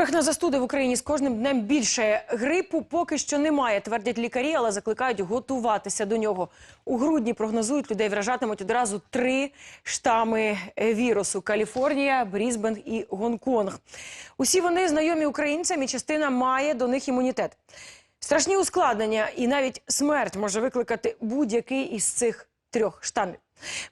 Хворих на застуди в Україні з кожним днем більше. Грипу поки що немає, твердять лікарі, але закликають готуватися до нього. У грудні прогнозують, людей вражатимуть одразу три штами вірусу: Каліфорнія, Брізбен і Гонконг. Усі вони знайомі українцям, і частина має до них імунітет. Страшні ускладнення і навіть смерть може викликати будь-який із цих трьох штамів.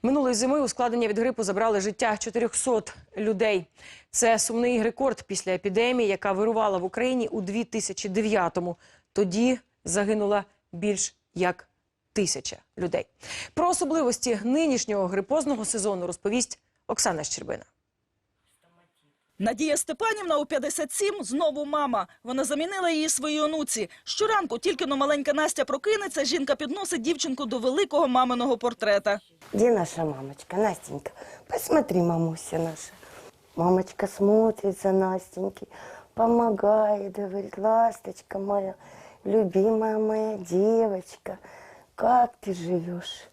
Минулої зими ускладнення від грипу забрали життя 400 людей. Це сумний рекорд після епідемії, яка вирувала в Україні у 2009-му. Тоді загинула більш як тисяча людей. Про особливості нинішнього грипозного сезону розповість Оксана Щербина. Надія Степанівна у 57 знову мама. Вона замінила її своїй онуці. Щоранку тільки но маленька Настя прокинеться, жінка підносить дівчинку до великого маминого портрета. Где наша мамочка? Настенька, посмотри, мамуся наша. Мамочка смотрит за Настенькой, помогает, говорит, ласточка моя, любимая моя девочка, как ты живешь?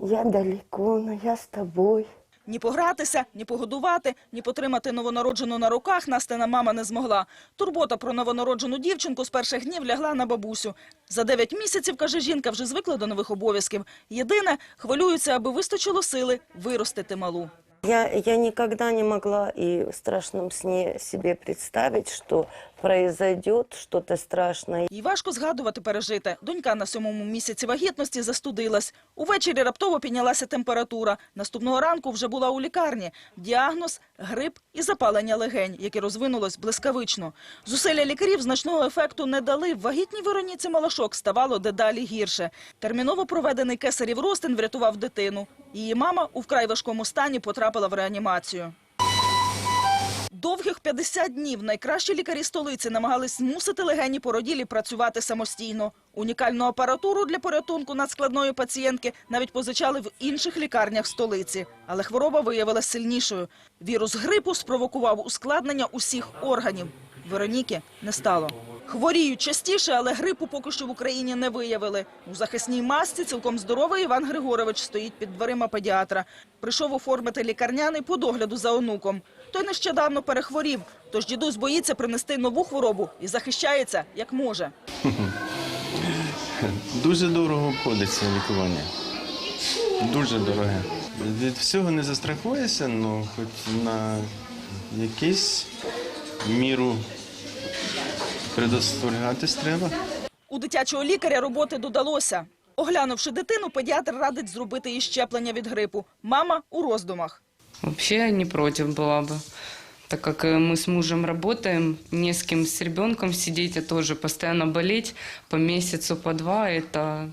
Я далеко, но я с тобой. Ні погратися, ні погодувати, ні потримати новонароджену на руках Настина мама не змогла. Турбота про новонароджену дівчинку з перших днів лягла на бабусю. За дев'ять місяців, каже жінка, вже звикла до нових обов'язків. Єдине, хвилюється, аби вистачило сили виростити малу. Я, я никогда не могла и в страшном сне себе представить, что произойдет что-то страшное. Їй важко згадувати пережите. Донька на сьомому місяці вагітності застудилась. Увечері раптово піднялася температура. Наступного ранку вже була у лікарні. Діагноз – грип і запалення легень, яке розвинулось блискавично. Зусилля лікарів значного ефекту не дали. В вагітній Вероніці Малашок ставало дедалі гірше. Терміново проведений кесарів розтин врятував дитину. Її мама у вкрай важкому стані потрапила в реанімацію. Довгих 50 днів найкращі лікарі столиці намагались змусити легені породілі працювати самостійно. Унікальну апаратуру для порятунку надскладної пацієнтки навіть позичали в інших лікарнях столиці. Але хвороба виявилася сильнішою. Вірус грипу спровокував ускладнення усіх органів. Вероніки не стало. Хворіють частіше, але грипу поки що в Україні не виявили. У захисній масці цілком здоровий Іван Григорович стоїть під дверима педіатра. Прийшов оформити лікарняний по догляду за онуком. Той нещодавно перехворів, тож дідусь боїться принести нову хворобу і захищається, як може. Дуже дорого обходиться лікування. Дуже дороге. Від всього не застрахуєшся, але хоч на якусь міру предостерігатись треба. У дитячого лікаря роботи додалося. Оглянувши дитину, педіатр радить зробити їй щеплення від грипу. Мама у роздумах. Вообще не против была бы. Так как э, мы с мужем работаем, не с кем с ребенком сидеть, а тоже постоянно болеть по месяцу, по два, это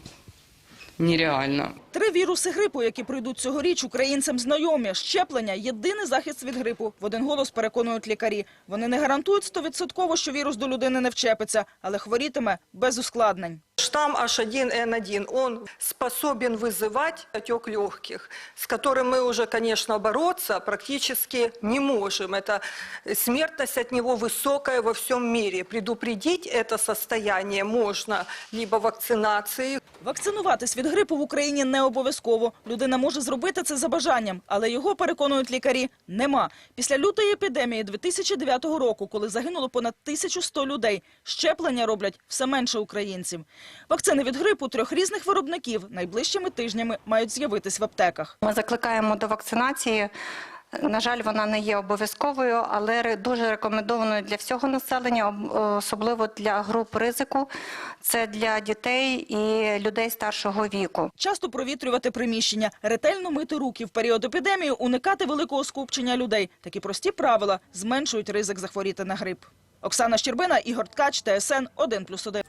нереально. Три віруси грипу, які прийдуть цьогоріч, українцям знайомі. Щеплення – єдиний захист від грипу. В один голос переконують лікарі. Вони не гарантують стовідсотково, що вірус до людини не вчепиться, але хворітиме без ускладнень. Штамм H1N1, он способен вызывать отек легких, с которым мы уже, конечно, бороться практически не можем. Это смертность от него высокая во всем мире. Предупредить это состояние можно либо вакцинацией, Вакцинуватись від грипу в Україні не обов'язково. Людина може зробити це за бажанням, але його, переконують лікарі, нема. Після лютої епідемії 2009 року, коли загинуло понад 1100 людей, щеплення роблять все менше українців. Вакцини від грипу трьох різних виробників найближчими тижнями мають з'явитись в аптеках. Ми закликаємо до вакцинації. На жаль, вона не є обов'язковою, але дуже рекомендованою для всього населення, особливо для груп ризику. Це для дітей і людей старшого віку. Часто провітрювати приміщення, ретельно мити руки в період епідемії, уникати великого скупчення людей. Такі прості правила зменшують ризик захворіти на грип. Оксана Щербина, Ігор Ткач, ТСН 1+,1.